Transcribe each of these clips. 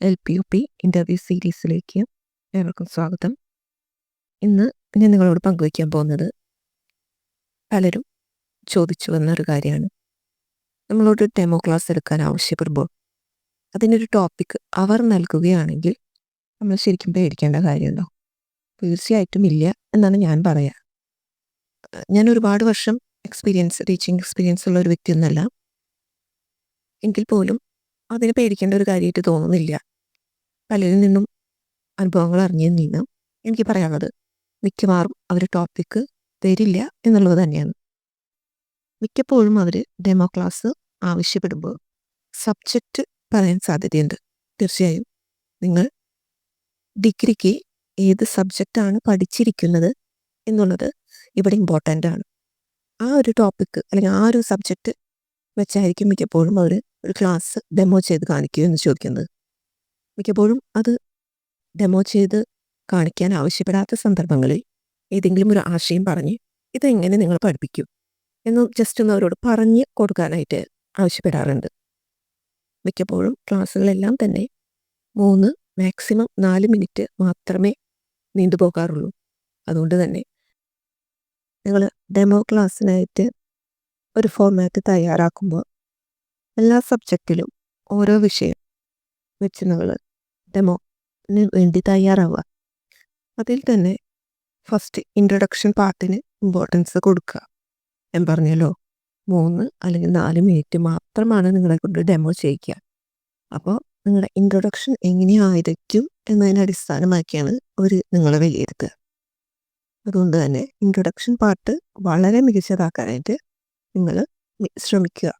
L P U P interview സീരീസിലേക്ക് ഏവർക്കും സ്വാഗതം. ഇന്ന് ഞാൻ നിങ്ങളോട് പങ്കുവയ്ക്കാൻ പോകുന്നത് പലരും ചോദിച്ചു വന്ന ഒരു കാര്യമാണ്. നമ്മളോട് ഡെമോ ക്ലാസ് എടുക്കാൻ ആവശ്യപ്പെടുമ്പോൾ അതിനൊരു ടോപ്പിക് അവർ നൽകുകയാണെങ്കിൽ നമ്മൾ ശരിക്കും പേടിക്കേണ്ട കാര്യമുണ്ടോ? തീർച്ചയായിട്ടും ഇല്ല എന്നാണ് ഞാൻ പറയുക ഞാൻ ഒരുപാട് വർഷം എക്സ്പീരിയൻസ് ടീച്ചിങ് എക്സ്പീരിയൻസ് ഉള്ള ഒരു വ്യക്തിയൊന്നല്ല എങ്കിൽ പോലും അതിന് പേടിക്കേണ്ട ഒരു കാര്യമായിട്ട് തോന്നുന്നില്ല. പലരിൽ നിന്നും അനുഭവങ്ങൾ അറിഞ്ഞതിൽ നിന്ന് എനിക്ക് പറയാനുള്ളത് മിക്കവാറും അവർ ടോപ്പിക്ക് തരില്ല എന്നുള്ളത് തന്നെയാണ്. മിക്കപ്പോഴും അവർ ഡെമോ ക്ലാസ് ആവശ്യപ്പെടുമ്പോൾ സബ്ജക്റ്റ് പറയാൻ സാധ്യതയുണ്ട്. തീർച്ചയായും നിങ്ങൾ ഡിഗ്രിക്ക് ഏത് സബ്ജക്റ്റാണ് പഠിച്ചിരിക്കുന്നത് എന്നുള്ളത് ഇവിടെ ഇമ്പോർട്ടന്റ് ആണ്. ആ ഒരു ടോപ്പിക്ക് അല്ലെങ്കിൽ ആ ഒരു സബ്ജക്റ്റ് വെച്ചായിരിക്കും മിക്കപ്പോഴും അവർ ഒരു ക്ലാസ് ഡെമോ ചെയ്ത് കാണിക്കുക എന്ന് ചോദിക്കുന്നത്. മിക്കപ്പോഴും അത് ഡെമോ ചെയ്ത് കാണിക്കാൻ ആവശ്യപ്പെടാത്ത സന്ദർഭങ്ങളിൽ ഏതെങ്കിലും ഒരു ആശയം പറഞ്ഞ് ഇതെങ്ങനെ നിങ്ങൾ പഠിപ്പിക്കും എന്ന് ജസ്റ്റ് ഒന്ന് അവരോട് പറഞ്ഞ് കൊടുക്കാനായിട്ട് ആവശ്യപ്പെടാറുണ്ട്. മിക്കപ്പോഴും ക്ലാസ്സുകളെല്ലാം തന്നെ മൂന്ന് മാക്സിമം നാല് മിനിറ്റ് മാത്രമേ നീണ്ടുപോകാറുള്ളൂ. അതുകൊണ്ട് തന്നെ നിങ്ങൾ ഡെമോ ക്ലാസ്സിനായിട്ട് ഒരു ഫോർമാറ്റ് തയ്യാറാക്കുമ്പോൾ എല്ലാ സബ്ജക്റ്റിലും ഓരോ വിഷയം വെച്ച് നിങ്ങൾ ഡെമോന് വേണ്ടി തയ്യാറാവുക. അതിൽ തന്നെ ഫസ്റ്റ് ഇൻട്രൊഡക്ഷൻ പാർട്ടിന് ഇമ്പോർട്ടൻസ് കൊടുക്കുക. ഞാൻ പറഞ്ഞല്ലോ മൂന്ന് അല്ലെങ്കിൽ നാല് മിനിറ്റ് മാത്രമാണ് നിങ്ങളെ കൊണ്ട് ഡെമോ ചെയ്യിക്കുക. അപ്പോൾ നിങ്ങളുടെ ഇൻട്രൊഡക്ഷൻ എങ്ങനെയായിരിക്കും എന്നതിനെ അടിസ്ഥാനമാക്കിയാണ് ഒരു നിങ്ങളെ വിലയിരുത്തുക. അതുകൊണ്ട് തന്നെ ഇൻട്രൊഡക്ഷൻ പാർട്ട് വളരെ മികച്ചതാക്കാനായിട്ട് നിങ്ങൾ ശ്രമിക്കുക.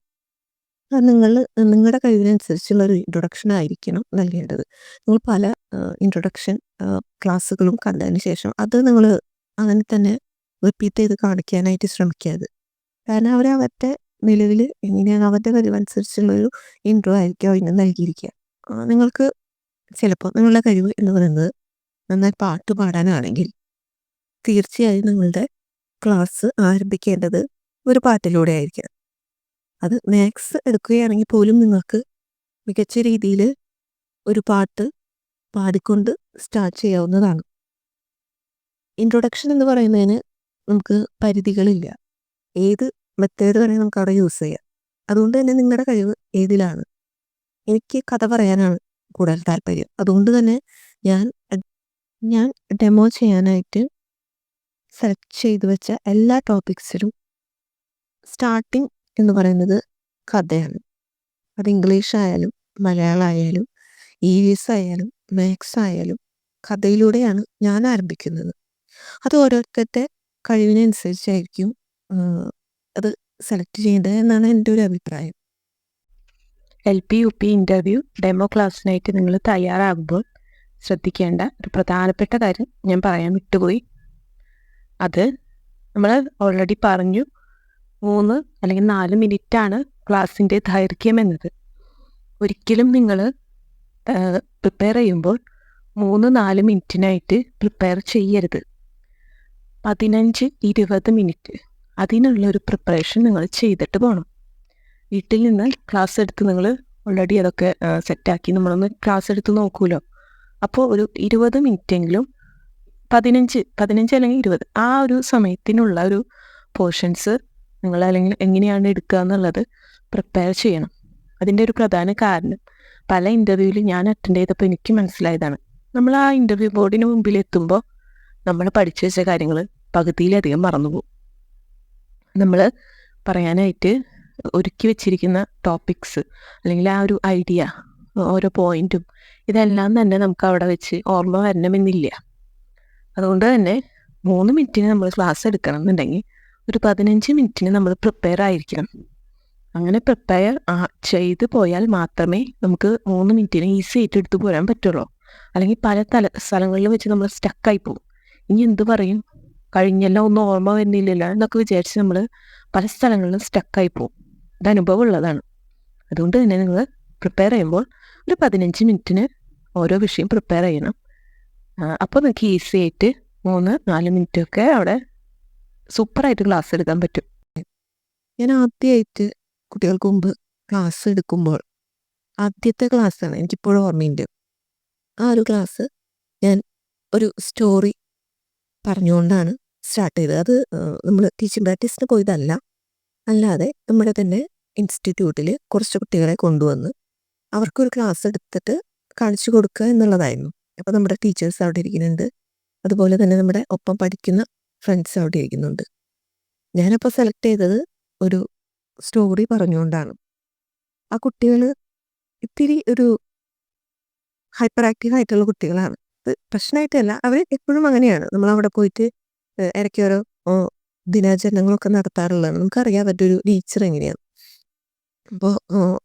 നിങ്ങൾ നിങ്ങളുടെ കഴിവിനനുസരിച്ചുള്ള ഒരു ഇൻട്രൊഡക്ഷൻ ആയിരിക്കണം നൽകേണ്ടത്. നിങ്ങൾ പല ഇൻട്രൊഡക്ഷൻ ക്ലാസ്സുകളും കണ്ടതിന് ശേഷം അത് നിങ്ങൾ അങ്ങനെ തന്നെ റിപ്പീറ്റ് ചെയ്ത് കാണിക്കാനായിട്ട് ശ്രമിക്കാത്. കാരണം അവർ അവരുടെ നിലവിൽ എങ്ങനെയാണ് അവരുടെ കഴിവനുസരിച്ചുള്ളൊരു ഇൻട്രോ ആയിരിക്കും അതിന് നൽകിയിരിക്കുക. നിങ്ങൾക്ക് ചിലപ്പോൾ നിങ്ങളുടെ കഴിവ് എന്ന് പറയുന്നത് നന്നായി പാട്ട് പാടാനാണെങ്കിൽ തീർച്ചയായും നിങ്ങളുടെ ക്ലാസ് ആരംഭിക്കേണ്ടത് ഒരു പാട്ടിലൂടെ ആയിരിക്കണം അത് മാത്സ് എടുക്കുകയാണെങ്കിൽ പോലും നിങ്ങൾക്ക് മികച്ച രീതിയിൽ ഒരു പാട്ട് പാടിക്കൊണ്ട് സ്റ്റാർട്ട് ചെയ്യാവുന്നതാണ്. ഇൻട്രൊഡക്ഷൻ എന്ന് പറയുന്നതിന് നമുക്ക് പരിധികളില്ല. ഏത് മെത്തേഡ് വേണമെങ്കിൽ നമുക്ക് അവിടെ യൂസ് ചെയ്യാം. അതുകൊണ്ട് തന്നെ നിങ്ങളുടെ കഴിവ് ഏതിലാണ്? എനിക്ക് കഥ പറയാനാണ് കൂടുതൽ താല്പര്യം. അതുകൊണ്ട് തന്നെ ഞാൻ ഞാൻ ഡെമോ ചെയ്യാനായിട്ട് സെലക്ട് ചെയ്തു വെച്ച എല്ലാ ടോപ്പിക്സിലും സ്റ്റാർട്ടിങ് എന്ന് പറയുന്നത് കഥയാണ്. അത് ഇംഗ്ലീഷ് ആയാലും മലയാളം ആയാലും ഇ വി എസ് ആയാലും മാത്സ് ആയാലും കഥയിലൂടെയാണ് ഞാൻ ആരംഭിക്കുന്നത്. അത് ഓരോരുത്തരുടെ കഴിവിനനുസരിച്ചായിരിക്കും അത് സെലക്ട് ചെയ്യേണ്ടത് എന്നാണ് എന്റെ ഒരു അഭിപ്രായം. L P U P interview demo ക്ലാസ്സിനായിട്ട് നിങ്ങൾ തയ്യാറാകുമ്പോൾ ശ്രദ്ധിക്കേണ്ട ഒരു പ്രധാനപ്പെട്ട കാര്യം ഞാൻ പറയാൻ വിട്ടുപോയി. അത് നമ്മൾ ഓൾറെഡി പറഞ്ഞു മൂന്ന് അല്ലെങ്കിൽ നാല് മിനിറ്റാണ് ക്ലാസ്സിന്റെ ദൈർഘ്യം എന്നത്. ഒരിക്കലും നിങ്ങൾ പ്രിപ്പയർ ചെയ്യുമ്പോൾ മൂന്ന് നാല് മിനിറ്റിനായിട്ട് പ്രിപ്പയർ ചെയ്യരുത്. പതിനഞ്ച് ഇരുപത് മിനിറ്റ് അതിനുള്ളൊരു പ്രിപ്പറേഷൻ നിങ്ങൾ ചെയ്തിട്ട് പോകണം വീട്ടിൽ നിന്ന് ക്ലാസ് എടുത്ത് നിങ്ങൾ ഓൾറെഡി അതൊക്കെ സെറ്റാക്കി നമ്മളൊന്ന് ക്ലാസ് എടുത്ത് നോക്കുമല്ലോ അപ്പോൾ ഒരു ഇരുപത് മിനിറ്റെങ്കിലും പതിനഞ്ച് പതിനഞ്ച് അല്ലെങ്കിൽ ഇരുപത് ആ ഒരു സമയത്തിനുള്ള ഒരു പോർഷൻസ് നിങ്ങൾ അല്ലെങ്കിൽ എങ്ങനെയാണ് എടുക്കുക എന്നുള്ളത് പ്രിപ്പയർ ചെയ്യണം. അതിന്റെ ഒരു പ്രധാന കാരണം പല ഇന്റർവ്യൂവിൽ ഞാൻ അറ്റൻഡ് ചെയ്തപ്പോൾ എനിക്ക് മനസ്സിലായതാണ്. നമ്മൾ ആ ഇന്റർവ്യൂ ബോർഡിന് മുമ്പിൽ എത്തുമ്പോൾ നമ്മൾ പഠിച്ചു വെച്ച കാര്യങ്ങൾ പകുതിയിലധികം മറന്നുപോകും നമ്മൾ പറയാനായിട്ട് ഒരുക്കി വെച്ചിരിക്കുന്ന ടോപ്പിക്സ് അല്ലെങ്കിൽ ആ ഒരു ഐഡിയ ഓരോ പോയിന്റും ഇതെല്ലാം തന്നെ നമുക്ക് അവിടെ വെച്ച് ഓർമ്മ വരണമെന്നില്ല. അതുകൊണ്ട് തന്നെ മൂന്ന് മിനിറ്റിന് നമ്മൾ ക്ലാസ് എടുക്കണം എന്നുണ്ടെങ്കിൽ ഒരു പതിനഞ്ച് മിനിറ്റിന് നമ്മൾ പ്രിപ്പയർ ആയിരിക്കണം. അങ്ങനെ പ്രിപ്പയർ ചെയ്ത് പോയാൽ മാത്രമേ നമുക്ക് മൂന്ന് മിനിറ്റിന് ഈസി ആയിട്ട് എടുത്തു പോരാൻ പറ്റുള്ളൂ. അല്ലെങ്കിൽ പല തല സ്ഥലങ്ങളിൽ വെച്ച് നമ്മൾ സ്റ്റക്കായി പോകും. ഇനി എന്ത് പറയും? കഴിഞ്ഞെല്ലാം ഒന്നും ഓർമ്മ വരുന്നില്ലല്ലോ എന്നൊക്കെ വിചാരിച്ച് നമ്മൾ പല സ്ഥലങ്ങളിലും സ്റ്റക്കായി പോകും. ഇത് അനുഭവം ഉള്ളതാണ്. അതുകൊണ്ട് തന്നെ നിങ്ങൾ പ്രിപ്പയർ ചെയ്യുമ്പോൾ ഒരു പതിനഞ്ച് മിനിറ്റിന് ഓരോ വിഷയം പ്രിപ്പയർ ചെയ്യണം. അപ്പോൾ നിങ്ങൾക്ക് ഈസി ആയിട്ട് മൂന്ന് നാല് മിനിറ്റൊക്കെ അവിടെ സൂപ്പറായിട്ട് ക്ലാസ് എടുക്കാൻ പറ്റും. ഞാൻ ആദ്യമായിട്ട് കുട്ടികൾക്ക് മുമ്പ് ക്ലാസ് എടുക്കുമ്പോൾ ആദ്യത്തെ ക്ലാസ്സാണ് എനിക്കിപ്പോഴും ഓർമ്മയുണ്ട്. ആ ഒരു ക്ലാസ് ഞാൻ ഒരു സ്റ്റോറി പറഞ്ഞുകൊണ്ടാണ് സ്റ്റാർട്ട് ചെയ്തത്. അത് നമ്മൾ ടീച്ചിങ് പ്രാക്ടീസിന് പോയതല്ല. അല്ലാതെ നമ്മുടെ തന്നെ ഇൻസ്റ്റിറ്റ്യൂട്ടിൽ കുറച്ച് കുട്ടികളെ കൊണ്ടുവന്ന് അവർക്കൊരു ക്ലാസ് എടുത്തിട്ട് കാണിച്ചു കൊടുക്കുക എന്നുള്ളതായിരുന്നു. അപ്പോൾ നമ്മുടെ ടീച്ചേഴ്സ് അവിടെ ഇരിക്കുന്നുണ്ട്. അതുപോലെ തന്നെ നമ്മുടെ ഒപ്പം പഠിക്കുന്ന ഫ്രണ്ട്സ് അവിടെ ഇരിക്കുന്നുണ്ട്. ഞാനപ്പോൾ സെലക്ട് ചെയ്തത് ഒരു സ്റ്റോറി പറഞ്ഞുകൊണ്ടാണ്. ആ കുട്ടികൾ ഇത്തിരി ഒരു ഹൈപ്പർ ആക്റ്റീവ് ആയിട്ടുള്ള കുട്ടികളാണ്. അത് പ്രശ്നമായിട്ടല്ല അവർ എപ്പോഴും അങ്ങനെയാണ്. നമ്മൾ അവിടെ പോയിട്ട് ഇടയ്ക്ക് ഓരോ ദിനാചരണങ്ങളൊക്കെ നടത്താറുള്ളതാണ്. നമുക്കറിയാൻ പറ്റൊരു നേച്ചർ എങ്ങനെയാണ്. അപ്പോൾ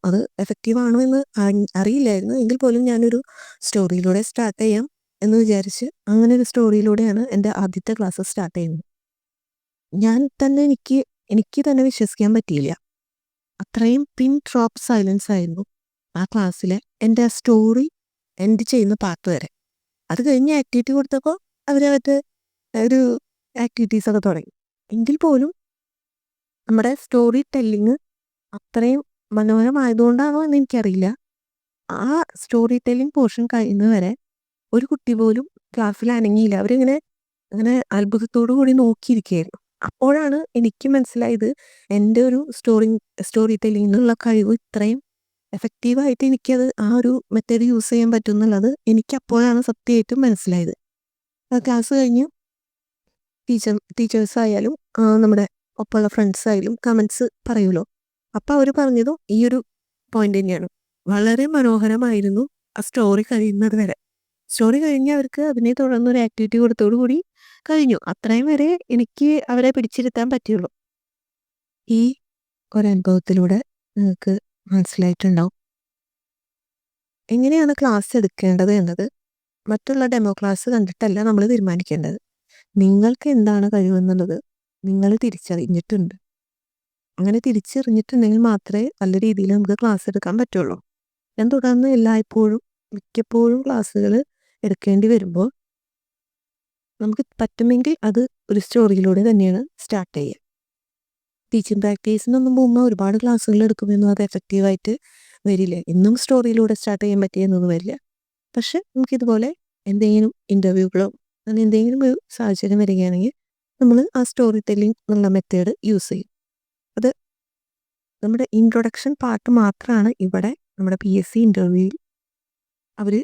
അത് എഫക്റ്റീവ് ആണോ എന്ന് അറിയില്ലായിരുന്നു. എങ്കിൽ പോലും ഞാനൊരു സ്റ്റോറിയിലൂടെ സ്റ്റാർട്ട് ചെയ്യാം. എന്ന് വിചാരിച്ച് അങ്ങനെ ഒരു സ്റ്റോറിയിലൂടെയാണ് എന്റെ ആദ്യത്തെ ക്ലാസ് സ്റ്റാർട്ട് ചെയ്യുന്നത്. ഞാൻ തന്നെ എനിക്ക് എനിക്ക് തന്നെ വിശ്വസിക്കാൻ പറ്റിയില്ല. അത്രയും പിൻ ഡ്രോപ്പ് സൈലൻസ് ആയിരുന്നു ആ ക്ലാസ്സിലെ എന്റെ ആ സ്റ്റോറി എൻഡ് ചെയ്യുന്ന പാർട്ട് വരെ. അത് കഴിഞ്ഞ് ആക്ടിവിറ്റി കൊടുത്തപ്പോൾ അവരവരുടെ ഒരു ആക്ടിവിറ്റീസ് ഒക്കെ തുടങ്ങി. എങ്കിൽ പോലും നമ്മുടെ സ്റ്റോറി ടെല്ലിങ് അത്രയും മനോഹരമായതുകൊണ്ടാണോ എന്ന് എനിക്കറിയില്ല. ആ സ്റ്റോറി ടെല്ലിംഗ് പോർഷൻ കഴിയുന്നവരെ ഒരു കുട്ടി പോലും ക്ലാസ്സിൽ അനങ്ങിയില്ല. അവരിങ്ങനെ അങ്ങനെ അത്ഭുതത്തോടു കൂടി നോക്കിയിരിക്കുകയായിരുന്നു. അപ്പോഴാണ് എനിക്ക് മനസ്സിലായത് എന്റെ ഒരു സ്റ്റോറി സ്റ്റോറി ടെല്ലിങ്ങിനുള്ള കഴിവ് ഇത്രയും എഫക്റ്റീവായിട്ട് എനിക്കത് ആ ഒരു മെത്തേഡ് യൂസ് ചെയ്യാൻ പറ്റും എന്നുള്ളത് എനിക്ക് അപ്പോഴാണ് സത്യമായിട്ടും മനസ്സിലായത്. ക്ലാസ് കഴിഞ്ഞ് ടീച്ചർ ടീച്ചേഴ്സ് ആയാലും നമ്മുടെ ഒപ്പമുള്ള ഫ്രണ്ട്സ് ആയാലും കമൻസ് പറയുമല്ലോ. അപ്പോൾ അവർ പറഞ്ഞതും ഈ ഒരു പോയിന്റ് തന്നെയാണ്. വളരെ മനോഹരമായിരുന്നു ആ സ്റ്റോറി കഴിയുന്നത് വരെ. സ്റ്റോറി കഴിഞ്ഞ് അവർക്ക് അതിനെ തുടർന്ന് ഒരു ആക്ടിവിറ്റി കൊടുത്തോടു കൂടി കഴിഞ്ഞു. അത്രയും വരെ എനിക്ക് അവരെ പിടിച്ചിരുത്താൻ പറ്റുള്ളൂ ഈ ഒരനുഭവത്തിലൂടെ നിങ്ങൾക്ക് മനസ്സിലായിട്ടുണ്ടാവും. എങ്ങനെയാണ് ക്ലാസ് എടുക്കേണ്ടത് എന്നത് മറ്റുള്ള ഡെമോ ക്ലാസ് കണ്ടിട്ടല്ല നമ്മൾ തീരുമാനിക്കേണ്ടത്. നിങ്ങൾക്ക് എന്താണ് കഴിവെന്നുള്ളത് നിങ്ങൾ തിരിച്ചറിഞ്ഞിട്ടുണ്ട്. അങ്ങനെ തിരിച്ചറിഞ്ഞിട്ടുണ്ടെങ്കിൽ മാത്രമേ നല്ല രീതിയിൽ നമുക്ക് ക്ലാസ് എടുക്കാൻ പറ്റുള്ളൂ. ഞാൻ തുടർന്ന് എല്ലായ്പ്പോഴും മിക്കപ്പോഴും ക്ലാസ്സുകൾ എടുക്കേണ്ടി വരുമ്പോൾ നമുക്ക് പറ്റുമെങ്കിൽ അത് ഒരു സ്റ്റോറിയിലൂടെ തന്നെയാണ് സ്റ്റാർട്ട് ചെയ്യുക. ടീച്ചിങ് പ്രാക്ടീസിനൊന്നും പോകുമ്പോൾ ഒരുപാട് ക്ലാസ്സുകൾ എടുക്കുമെന്നും അത് എഫക്റ്റീവായിട്ട് വരില്ല. എന്നും സ്റ്റോറിയിലൂടെ സ്റ്റാർട്ട് ചെയ്യാൻ പറ്റിയെന്നൊന്നും വരില്ല. പക്ഷെ നമുക്കിതുപോലെ എന്തെങ്കിലും ഇന്റർവ്യൂകളോ അങ്ങനെ എന്തെങ്കിലും ഒരു സാഹചര്യം വരികയാണെങ്കിൽ നമ്മൾ ആ സ്റ്റോറി ടെല്ലിംഗ് എന്നുള്ള മെത്തേഡ് യൂസ് ചെയ്യും. അത് നമ്മുടെ ഇൻട്രൊഡക്ഷൻ പാർട്ട് മാത്രമാണ് ഇവിടെ നമ്മുടെ പി എസ് സി ഇന്റർവ്യൂവിൽ അവർ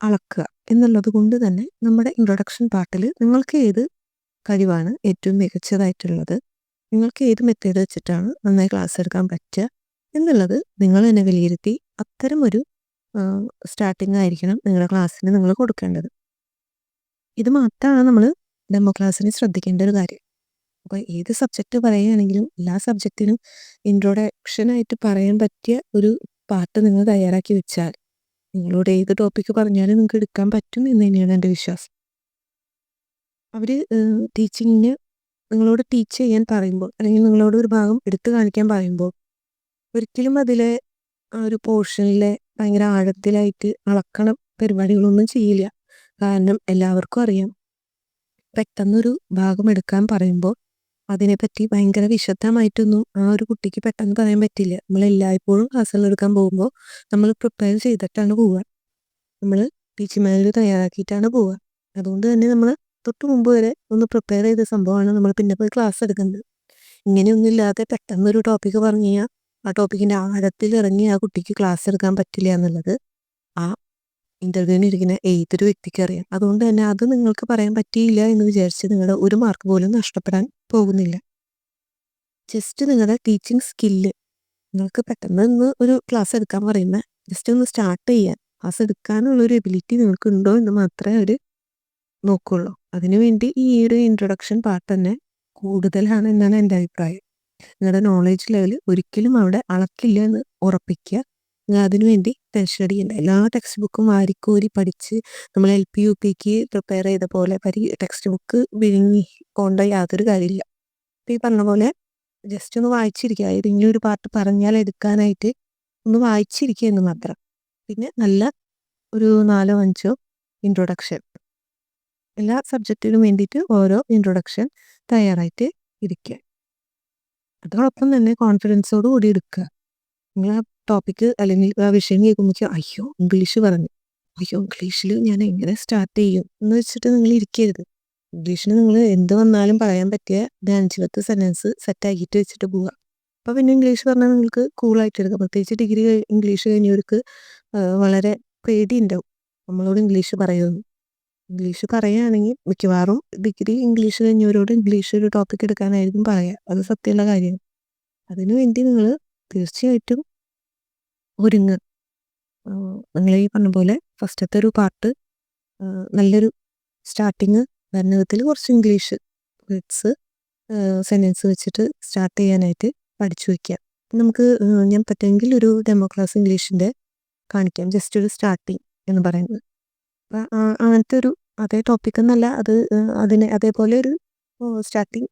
അളക്കുക. എന്നുള്ളത് കൊണ്ട് തന്നെ നമ്മുടെ ഇൻട്രൊഡക്ഷൻ പാർട്ടിൽ നിങ്ങൾക്ക് ഏത് കഴിവാണ് ഏറ്റവും മികച്ചതായിട്ടുള്ളത് നിങ്ങൾക്ക് ഏത് മെത്തേഡ് വെച്ചിട്ടാണ് നന്നായി ക്ലാസ് എടുക്കാൻ പറ്റുക എന്നുള്ളത് നിങ്ങൾ തന്നെ വിലയിരുത്തി അത്തരം ഒരു സ്റ്റാർട്ടിംഗ് ആയിരിക്കണം നിങ്ങളുടെ ക്ലാസ്സിന് നിങ്ങൾ കൊടുക്കേണ്ടത്. ഇത് മാത്രമാണ് നമ്മൾ ഡെമോ ക്ലാസ്സിന് ശ്രദ്ധിക്കേണ്ട ഒരു കാര്യം. അപ്പോൾ ഏത് സബ്ജക്റ്റ് പറയുകയാണെങ്കിലും എല്ലാ സബ്ജക്റ്റിനും ഇൻട്രൊഡക്ഷനായിട്ട് പറയാൻ പറ്റിയ ഒരു പാർട്ട് നിങ്ങൾ തയ്യാറാക്കി വെച്ചാൽ നിങ്ങളോട് ഏത് ടോപ്പിക്ക് പറഞ്ഞാലും നിങ്ങൾക്ക് എടുക്കാൻ പറ്റും എന്ന് തന്നെയാണ് എന്റെ വിശ്വാസം. അവർ ടീച്ചിങ്ങിന് നിങ്ങളോട് ടീച്ച് ചെയ്യാൻ പറയുമ്പോൾ അല്ലെങ്കിൽ നിങ്ങളോട് ഒരു ഭാഗം എടുത്തു കാണിക്കാൻ പറയുമ്പോൾ ഒരിക്കലും അതിലെ ആ ഒരു പോർഷനിലെ ഭയങ്കര ആഴത്തിലായിട്ട് അളക്കണ പരിപാടികളൊന്നും ചെയ്യില്ല. കാരണം എല്ലാവർക്കും അറിയാം. പെട്ടെന്നൊരു ഭാഗം എടുക്കാൻ പറയുമ്പോൾ അതിനെപ്പറ്റി ഭയങ്കര വിശദമായിട്ടൊന്നും ആ ഒരു കുട്ടിക്ക് പെട്ടെന്ന് പറയാൻ പറ്റില്ല. നമ്മൾ എല്ലായ്പ്പോഴും ക്ലാസ്സുകളെടുക്കാൻ പോകുമ്പോൾ നമ്മൾ പ്രിപ്പയർ ചെയ്തിട്ടാണ് പോവുക. നമ്മൾ ടീച്ചിങ് തയ്യാറാക്കിയിട്ടാണ് പോവുക. അതുകൊണ്ട് തന്നെ നമ്മൾ തൊട്ട് മുമ്പ് വരെ ഒന്ന് പ്രിപ്പയർ ചെയ്ത സംഭവമാണ് നമ്മൾ പിന്നെ പോയി ക്ലാസ് എടുക്കുന്നത്. ഇങ്ങനെയൊന്നും ഇല്ലാതെ പെട്ടെന്ന് ഒരു ടോപ്പിക്ക് പറഞ്ഞു കഴിഞ്ഞാൽ ആ ടോപ്പിക്കിന്റെ ആഴത്തിൽ ഇറങ്ങി ആ കുട്ടിക്ക് ക്ലാസ് എടുക്കാൻ പറ്റില്ല എന്നുള്ളത് ആ ഇന്റർവ്യൂവിന് ഇരിക്കുന്ന ഏതൊരു വ്യക്തിക്ക് അറിയാം. അതുകൊണ്ട് തന്നെ അത് നിങ്ങൾക്ക് പറയാൻ പറ്റിയില്ല എന്ന് വിചാരിച്ച് നിങ്ങളുടെ ഒരു മാർക്ക് പോലും നഷ്ടപ്പെടാൻ പോകുന്നില്ല. ജസ്റ്റ് നിങ്ങളുടെ ടീച്ചിങ് സ്കില്ല് നിങ്ങൾക്ക് പെട്ടെന്ന് ഒന്ന് ഒരു ക്ലാസ് എടുക്കാൻ പറയുന്ന ജസ്റ്റ് ഒന്ന് സ്റ്റാർട്ട് ചെയ്യാൻ ക്ലാസ് എടുക്കാനുള്ള ഒരു എബിലിറ്റി നിങ്ങൾക്ക് ഉണ്ടോ എന്ന് മാത്രമേ അവർ നോക്കുള്ളൂ. അതിനുവേണ്ടി ഈ ഒരു ഇൻട്രൊഡക്ഷൻ പാർട്ട് തന്നെ കൂടുതലാണ് എന്നാണ് എന്റെ അഭിപ്രായം. നിങ്ങളുടെ നോളേജ് ലെവൽ ഒരിക്കലും അവിടെ അളക്കില്ല എന്ന് ഉറപ്പിക്കുക. അതിനുവേണ്ടി ടെൻഷൻ അടിക്കണ്ട എല്ലാ ടെക്സ്റ്റ് ബുക്കും വാരിക്കോരി പഠിച്ച് നമ്മൾ എൽ പി യു പിക്ക് പ്രിപ്പയർ ചെയ്ത പോലെ പരി ടെക്സ്റ്റ് ബുക്ക് വിഴുങ്ങി കൊണ്ട യാതൊരു കാര്യമില്ല. അപ്പം ഈ പറഞ്ഞ പോലെ ജസ്റ്റ് ഒന്ന് വായിച്ചിരിക്കുക. അതായത് ഒരു പാർട്ട് പറഞ്ഞാൽ എടുക്കാനായിട്ട് ഒന്ന് വായിച്ചിരിക്കുക എന്ന് മാത്രം. പിന്നെ നല്ല ഒരു നാലോ അഞ്ചോ ഇൻട്രൊഡക്ഷൻ എല്ലാ സബ്ജക്റ്റിനും വേണ്ടിയിട്ട് ഓരോ ഇൻട്രൊഡക്ഷൻ തയ്യാറായിട്ട് ഇരിക്കുക. അതോടൊപ്പം തന്നെ കോൺഫിഡൻസോട് കൂടി എടുക്കുക. ആ ടോപ്പിക്ക് അല്ലെങ്കിൽ ആ വിഷയം കേൾക്കുമ്പോൾ അയ്യോ ഇംഗ്ലീഷ് പറഞ്ഞു. അയ്യോ ഇംഗ്ലീഷിൽ ഞാൻ എങ്ങനെ സ്റ്റാർട്ട് ചെയ്യും എന്ന് വെച്ചിട്ട് നിങ്ങൾ ഇരിക്കരുത്. ഇംഗ്ലീഷിന് നിങ്ങൾ എന്ത് വന്നാലും പറയാൻ പറ്റിയ ഒരു പത്ത് സെന്റൻസ് സെറ്റാക്കിയിട്ട് വെച്ചിട്ട് പോവുക. അപ്പോൾ പിന്നെ ഇംഗ്ലീഷ് പറഞ്ഞാൽ നിങ്ങൾക്ക് കൂളായിട്ട് എടുക്കാം. പ്രത്യേകിച്ച് ഡിഗ്രി ഇംഗ്ലീഷ് കഴിഞ്ഞവർക്ക് വളരെ പേടി ഉണ്ടാവും നമ്മളോട് ഇംഗ്ലീഷ് പറയുമെന്ന് ഇംഗ്ലീഷ് പറയുകയാണെങ്കിൽ മിക്കവാറും ഡിഗ്രി ഇംഗ്ലീഷ് കഴിഞ്ഞവരോട് ഇംഗ്ലീഷ് ഒരു ടോപ്പിക് എടുക്കാനായിരിക്കും പറയുക. അത് സത്യമുള്ള കാര്യമാണ്. അതിനു വേണ്ടി നിങ്ങൾ തീർച്ചയായിട്ടും ഒരുങ്ങുക നിങ്ങൾ ഈ പറഞ്ഞ പോലെ ഫസ്റ്റത്തെ ഒരു പാർട്ട് നല്ലൊരു സ്റ്റാർട്ടിങ് വരുന്ന വിധത്തിൽ കുറച്ച് ഇംഗ്ലീഷ് വേർഡ്സ് സെന്റൻസ് വെച്ചിട്ട് സ്റ്റാർട്ട് ചെയ്യാനായിട്ട് പഠിച്ചു വയ്ക്കുക നമുക്ക് ഞാൻ പറ്റുമെങ്കിൽ ഒരു ഡെമോ ക്ലാസ് ഇംഗ്ലീഷിന്റെ കാണിക്കാം. ജസ്റ്റ് ഒരു സ്റ്റാർട്ടിങ് എന്ന് പറയുന്നത്. അങ്ങനത്തെ ഒരു അതേ ടോപ്പിക് എന്നല്ല അത് അതിനെ അതേപോലെ ഒരു സ്റ്റാർട്ടിങ്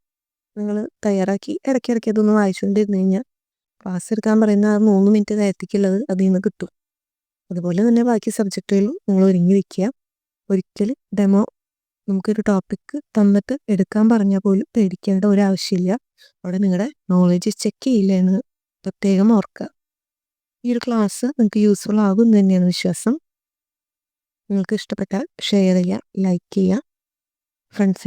നിങ്ങൾ തയ്യാറാക്കി ഇടയ്ക്കിടയ്ക്ക് ഇടയ്ക്ക് അതൊന്ന് വായിച്ചുകൊണ്ടിരുന്നു കഴിഞ്ഞാൽ ക്ലാസ് എടുക്കാൻ പറയുന്ന ആ മൂന്ന് മിനിറ്റ് നേരത്തേക്കുള്ളത് അതിൽ നിന്ന് കിട്ടും. അതുപോലെ തന്നെ ബാക്കി സബ്ജക്റ്റുകളും നിങ്ങൾ ഒരുങ്ങി വയ്ക്കുക ഒരിക്കൽ ഡെമോ നമുക്കൊരു ടോപ്പിക്ക് തന്നിട്ട് എടുക്കാൻ പറഞ്ഞാൽ പോലും പേടിക്കേണ്ട ഒരു ആവശ്യമില്ല. അവിടെ നിങ്ങളുടെ നോളജ് ചെക്ക് ചെയ്യില്ല എന്ന് പ്രത്യേകം ഓർക്കുക. ഈ ഒരു ക്ലാസ് നിങ്ങൾക്ക് യൂസ്ഫുൾ ആകും എന്ന് തന്നെയാണ് വിശ്വാസം. നിങ്ങൾക്ക് ഇഷ്ടപ്പെട്ടാൽ ഷെയർ ചെയ്യുക ലൈക്ക് ചെയ്യുക ഫ്രണ്ട്സിന്